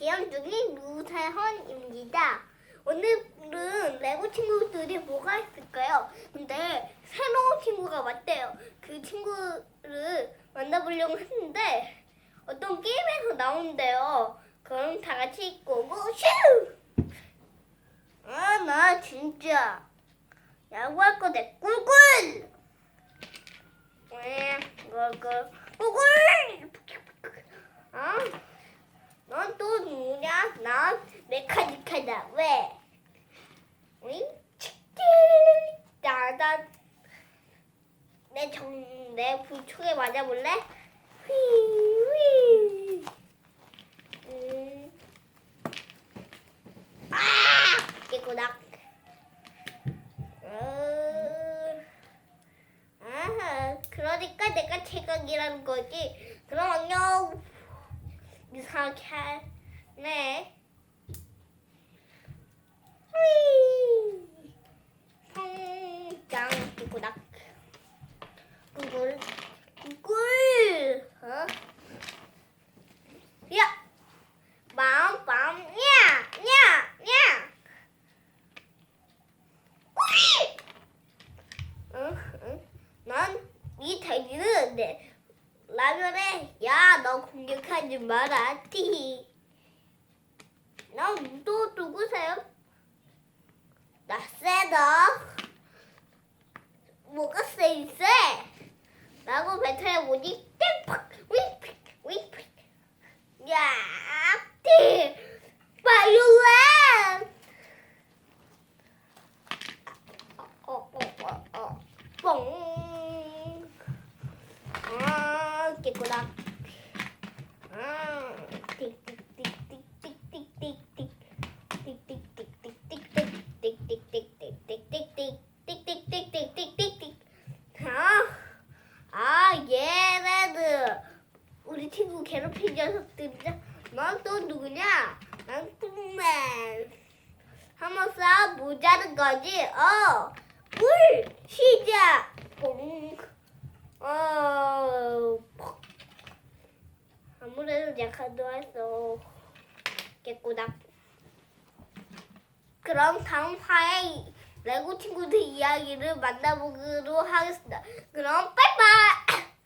지영 중인 루세헌입니다. 오늘은 레고 친구들이 뭐가 있을까요? 근데 새로운 친구가 왔대요. 그 친구를 만나보려고 했는데 어떤 게임에서 나온대요. 그럼 다 같이 고고 슈! 아, 나 진짜 야구할 거 내 꿀꿀! 왜, 꿀꿀, 꿀꿀! 아, 넌 또 누구냐? 난 메카니카다. 왜? 응? 치킨! 나다. 내 정, 내 불촉에 맞아볼래? 휘, 휘. 음. 아! 깨꼬닥. 어, 아하, 그러니까 내가 최강이라는 거지. 그럼 안녕. 이상하게 하네. 짱. 구구닥 구글 구글 어? 야 빵빵 야야야. 우리 응난이 대기는 내 라면에 야 너 공격하지 마라. 티. 세다. 뭐가 세이세? 라고 배틀해 보니 땡팍 윙픽 윙픽 야 티. 바이올렛. 어어어어 뽕. 아, 깨꼬닥. 자꾸 괴롭힌 녀석들이자 넌또 누구냐? 난 뚱맨. 한번 싸 모자는 거지? 어. 물 시작. 뽕. 어. 퍽. 아무래도 약하도 했어. 깨꼬닥. 그럼 다음 화에 레고 친구들 이야기를 만나보기로 하겠습니다. 그럼 빠이빠이.